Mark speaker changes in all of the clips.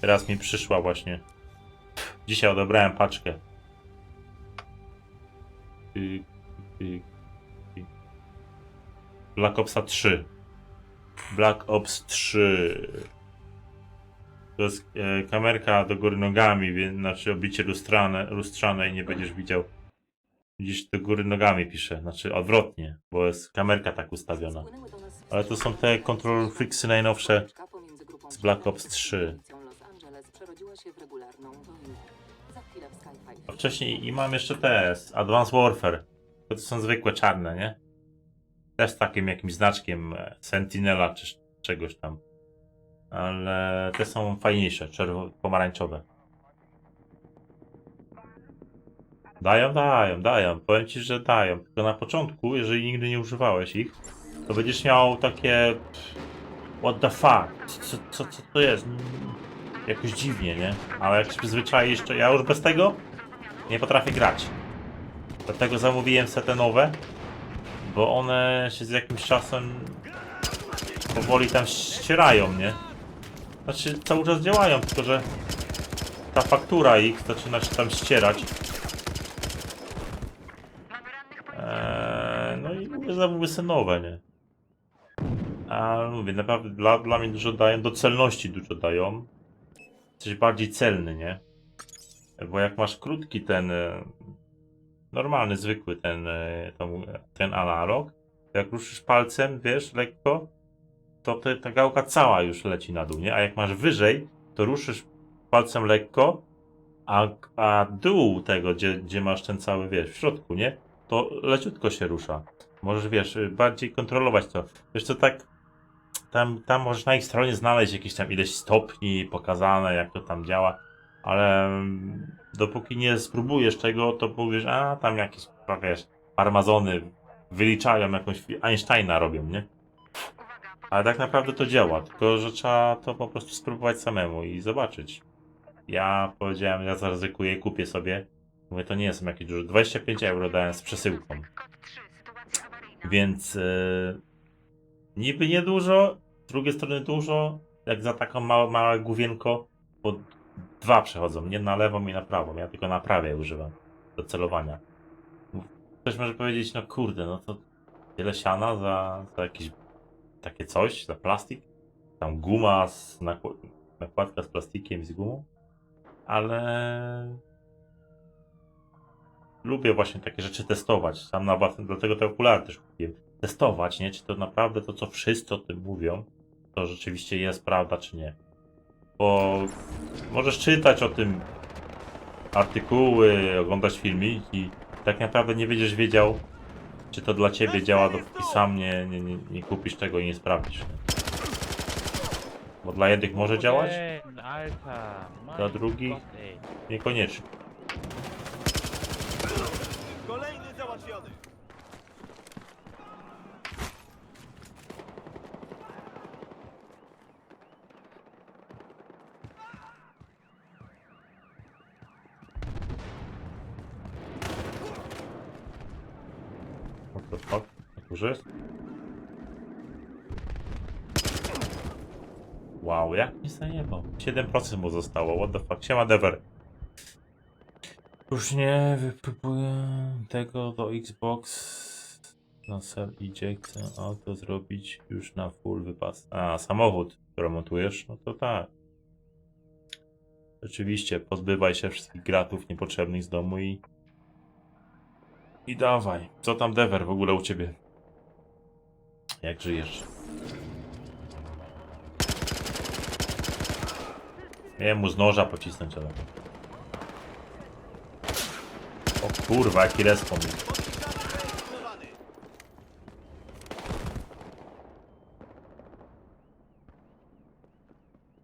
Speaker 1: Teraz mi przyszła właśnie. Dzisiaj odebrałem paczkę. Black Opsa 3. Black Ops 3. To jest e, kamerka do góry nogami, więc znaczy obicie lustrzane, lustrzane i nie będziesz widział. Widzisz do góry nogami pisze, znaczy odwrotnie, bo jest kamerka tak ustawiona. Ale to są te control fixy najnowsze z Black Ops 3. A wcześniej i mam jeszcze z Advanced Warfare. To są zwykłe czarne, nie? Też takim jakimś znaczkiem e, Sentinela czy czegoś tam. Ale te są fajniejsze, pomarańczowe. Dają, dają, dają. Powiem ci, że dają. Tylko na początku, jeżeli nigdy nie używałeś ich, to będziesz miał takie. What the fuck? Co, co, co to jest? Jakoś dziwnie, nie? Ale jak się przyzwyczaisz, to ja już bez tego nie potrafię grać. Dlatego zamówiłem se te nowe, bo one się z jakimś czasem powoli tam ścierają, nie? Znaczy cały czas działają, tylko że ta faktura ich zaczyna się tam ścierać. Eee, no i mówię, zamówię se nowe, nie? A mówię, naprawdę dla, dla mnie dużo dają, do celności dużo dają. Jesteś bardziej celny, nie? Bo jak masz krótki ten e, normalny, zwykły ten, e, ten analog, to jak ruszysz palcem, wiesz, lekko, to te, ta gałka cała już leci na dół, nie? A jak masz wyżej, to ruszysz palcem lekko, a, a dół tego, gdzie, gdzie masz ten cały, wiesz, w środku, nie? To leciutko się rusza. Możesz, wiesz, bardziej kontrolować to. Wiesz co, tak tam, tam możesz na ich stronie znaleźć jakieś tam ileś stopni pokazane, jak to tam działa, ale mm, dopóki nie spróbujesz tego, to powiesz, a tam jakieś, wiesz, armazony wyliczają jakąś Einsteina robią, nie? Ale tak naprawdę to działa, tylko że trzeba to po prostu spróbować samemu i zobaczyć. Ja powiedziałem, ja zaryzykuję, kupię sobie. Mówię, to nie jest jakieś dużo. 25 euro dałem z przesyłką. Więc yy, niby niedużo, z drugiej strony dużo, jak za taką małe, małe główienko, bo dwa przechodzą, nie na lewą i na prawą. Ja tylko na prawej używam do celowania. Ktoś może powiedzieć, no kurde, no to tyle siana za, za jakieś takie coś, za plastik. Tam guma, z nakł- nakładka z plastikiem i z gumą. Ale lubię właśnie takie rzeczy testować. Sam na własnym, dlatego te okulary też kupiłem. Testować, nie? Czy to naprawdę to, co wszyscy o tym mówią, to rzeczywiście jest prawda, czy nie. Bo możesz czytać o tym artykuły, oglądać filmiki, tak naprawdę nie będziesz wiedział, czy to dla ciebie działa, dopóki sam nie, nie, nie, nie kupisz tego i nie sprawdzisz. Nie? Bo dla jednych może działać, Dla drugich? Niekoniecznie.
Speaker 2: Kolejny załatwiony.
Speaker 1: What the górze jest? Wow, jak mi zajebał? 7% mu zostało, what the fuck? Siema Dever. Już nie wypróbuję tego do Xbox. Na cel idzie, chcę auto zrobić już na full wypas. A, samochód, który montujesz? No to tak. Rzeczywiście, pozbywaj się wszystkich gratów niepotrzebnych z domu i i dawaj. Co tam Dever w ogóle u ciebie? Jak żyjesz? Miałem mu z noża pocisnąć, ale... O kurwa, jaki respon.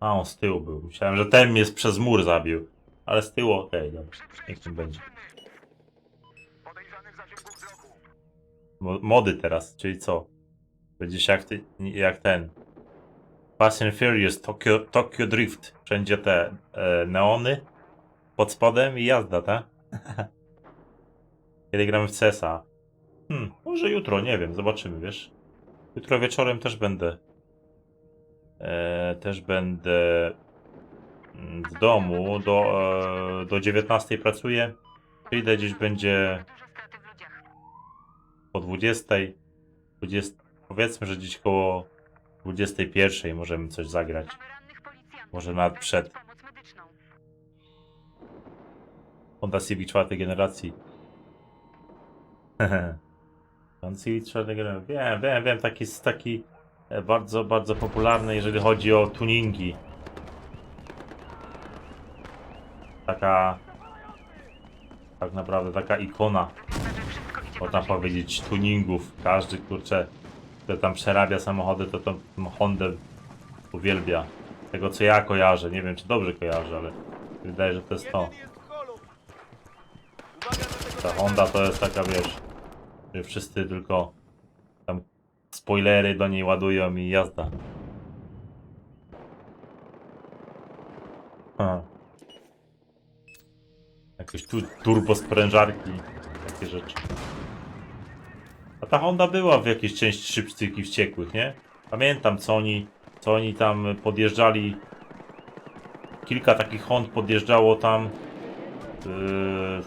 Speaker 1: A, on z tyłu był. Myślałem, że ten mnie przez mur zabił. Ale z tyłu, okej, dobrze. Niech tym będzie. Mo- Mody teraz, czyli co? Będziesz jak, ty, jak ten. Fast and Furious, Tokyo, Tokyo Drift. Wszędzie te e, neony pod spodem i jazda, tak? Kiedy gramy w CSa. Hmm, może jutro, nie wiem, zobaczymy, wiesz. Jutro wieczorem też będę. E, też będę mm, w domu, do, e, do 19 pracuję. Przyjdę gdzieś będzie po 20, 20. Powiedzmy, że gdzieś koło 21 możemy coś zagrać. Może nawet przed. Honda Civic czwartej generacji. Honda Civic czwartej generacji. Wiem, wiem, wiem, taki jest taki e, bardzo, bardzo popularny, jeżeli chodzi o tuningi. Taka tak naprawdę taka ikona, można powiedzieć, tuningów. Każdy, kurczę, kto tam przerabia samochody, to tą Hondę uwielbia. Tego, co ja kojarzę. Nie wiem, czy dobrze kojarzę, ale wydaje, że to jest to. Ta. Honda to jest taka, wiesz, że wszyscy tylko tam spoilery do niej ładują i jazda. Aha. Jakieś tu turbo sprężarki, takie rzeczy. A ta Honda była w jakiejś części szybkich i wściekłych, nie? Pamiętam co oni, co oni tam podjeżdżali. Kilka takich Hond podjeżdżało tam. Yy,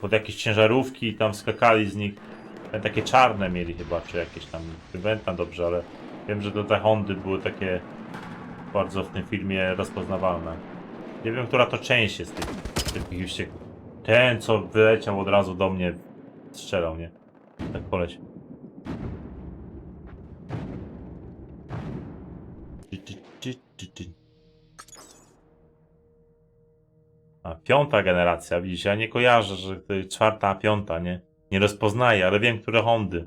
Speaker 1: pod jakieś ciężarówki i tam skakali z nich. Takie czarne mieli chyba, czy jakieś tam, pamiętam dobrze, ale wiem, że to te Hondy były takie bardzo w tym filmie rozpoznawalne. Nie wiem, która to część jest tych szybkich wściekłych. Ten, co wyleciał od razu do mnie, strzelał, nie? Tak czy. A piąta generacja, widzisz, ja nie kojarzę, że to jest czwarta, a piąta, nie? Nie rozpoznaję, ale wiem, które Hondy.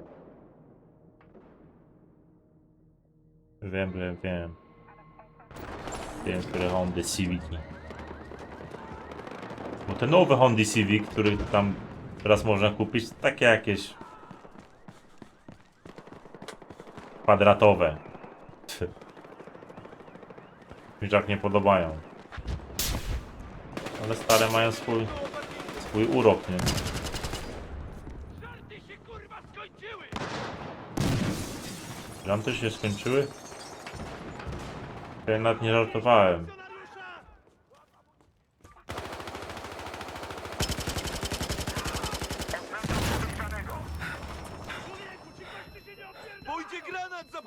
Speaker 1: Wiem, wiem, wiem. Wiem, które Hondy Civiki. Bo te nowe Hondy Civic, które tam teraz można kupić, takie jakieś kwadratowe. Mi tak nie podobają. Ale stare mają swój, swój urok, nie?
Speaker 2: Żarty się kurwa skończyły!
Speaker 1: Lampy się skończyły? Ja nawet nie żartowałem.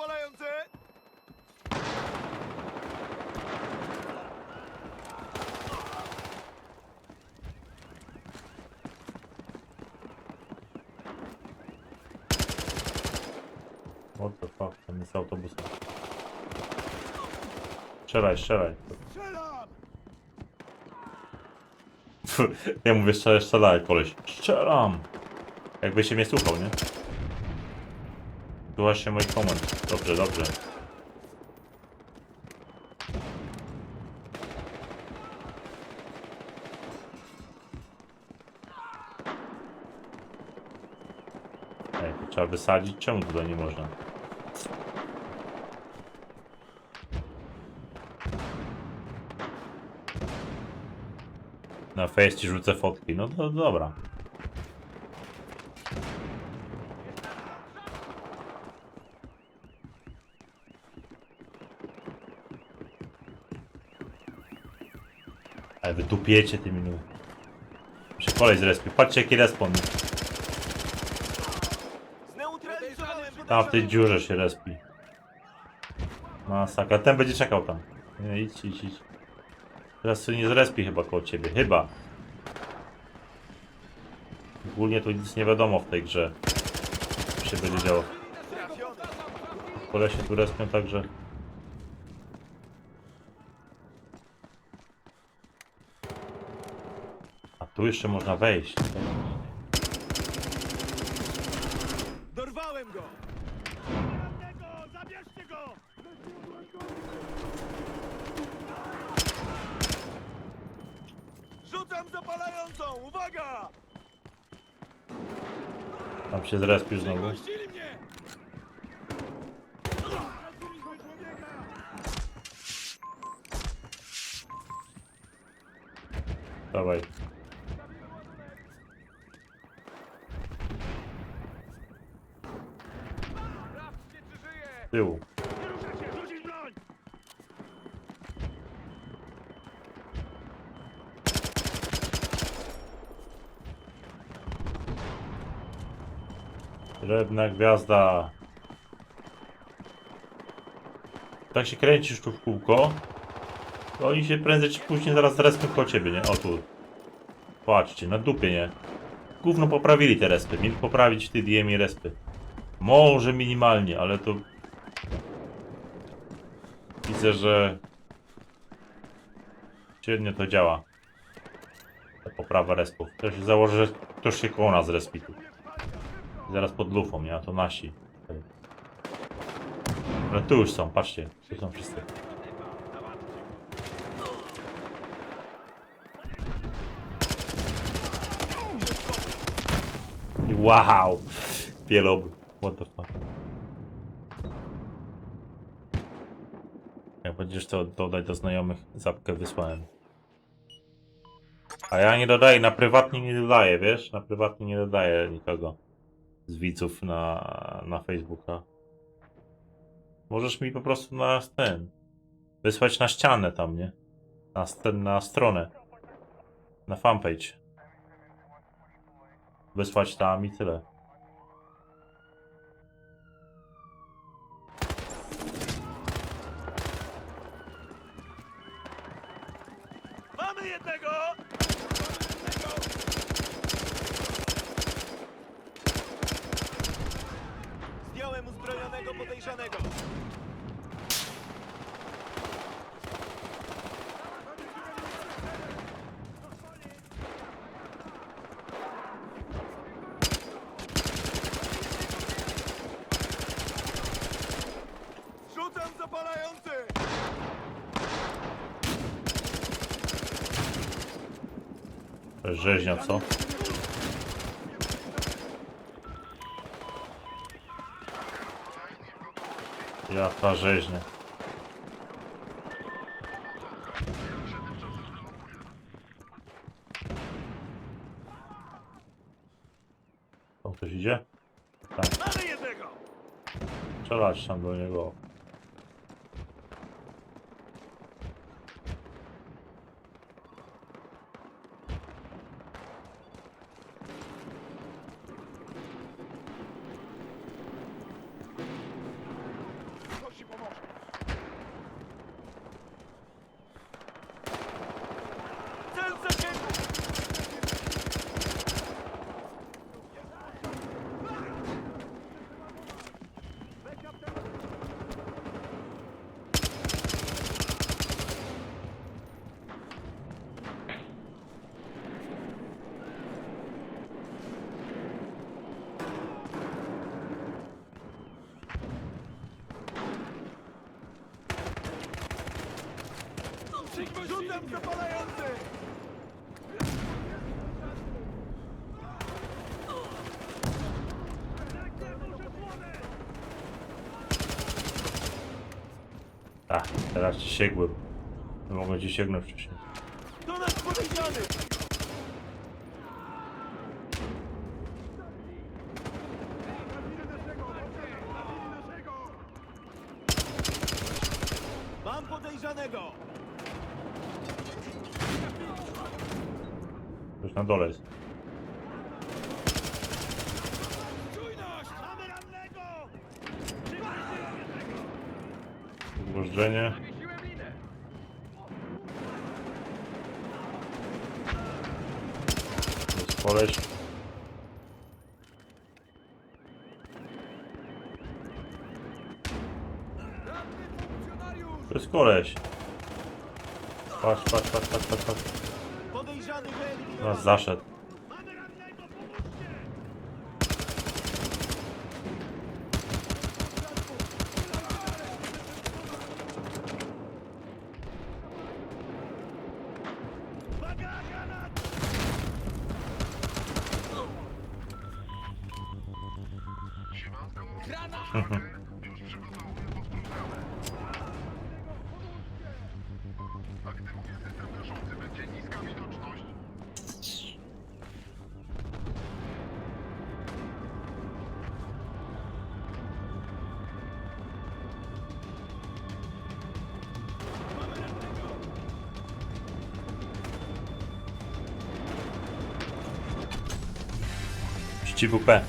Speaker 2: Granat zapalający!
Speaker 1: What the fuck, tam jest autobus. Strzelaj, strzelaj.
Speaker 2: Strzelam!
Speaker 1: Ja mówię strzelaj, strzelaj, koleś. Strzelam! Jakby się mnie słuchał, nie? Słuchasz się moich komend. Dobrze, dobrze. Ej, to trzeba wysadzić. Czemu tutaj nie można? Na ci rzucę fotki. No to dobra. Ale wy tupiecie tymi nu. Się kolej z. Patrzcie jaki respon. Tam w tej dziurze się respi. Masakra. Ten będzie czekał tam. Nie, idź, idź, idź. Teraz sobie nie zrespi chyba koło ciebie. Chyba. Ogólnie tu nic nie wiadomo w tej grze. Co się będzie działo. Kolesie tu respią także. Tu jeszcze można wejść.
Speaker 2: Dorwałem go! Zabierzcie go! Rzucam zapalającą! Uwaga!
Speaker 1: Tam się zrespił znowu.
Speaker 2: Gościli mnie!
Speaker 1: Dawaj. tyłu. Srebrna gwiazda. Tak się kręcisz tu w kółko. To oni się prędzej czy później zaraz respią po ciebie, nie? O tu. Patrzcie, na dupie, nie? Gówno poprawili te respy. Mieli poprawić ty DM i respy. Może minimalnie, ale to Widzę, że... Średnio to działa. Ta poprawa respów. To się założę, że ktoś się koło nas respi. Zaraz pod lufą, nie? A to nasi. Ale tu już są, patrzcie. Tu są wszyscy. Wow! Wielob. What the fuck. Jak będziesz to dodać do znajomych, zapkę wysłałem. A ja nie dodaję, na prywatnie nie dodaję, wiesz? Na prywatnie nie dodaję nikogo z widzów na, na Facebooka. Możesz mi po prostu na ten wysłać na ścianę tam, nie? Na, st- na stronę. Na fanpage. Wysłać tam i tyle.
Speaker 2: Mamy jednego! Zdjąłem uzbrojonego podejrzanego. Rzucam zapalający!
Speaker 1: To jest rzeźnia, co? Jaka rzeźnia. Tam ktoś idzie?
Speaker 2: Jednego!
Speaker 1: Strzelać tam do niego.
Speaker 2: Ktoś ci pomoże. Cel zasięgu! Rzucam zapalający!
Speaker 1: A, teraz ci sięgłem. Nie mogłem ci sięgnąć wcześniej.
Speaker 2: To nasz podejrzany! Mam podejrzanego!
Speaker 1: Już na dole jest. To jest koleś. To jest koleś. Patrz, patrz, patrz, patrz, patrz, patrz.
Speaker 2: Wyeliminowany!
Speaker 1: zaszedł. tipo para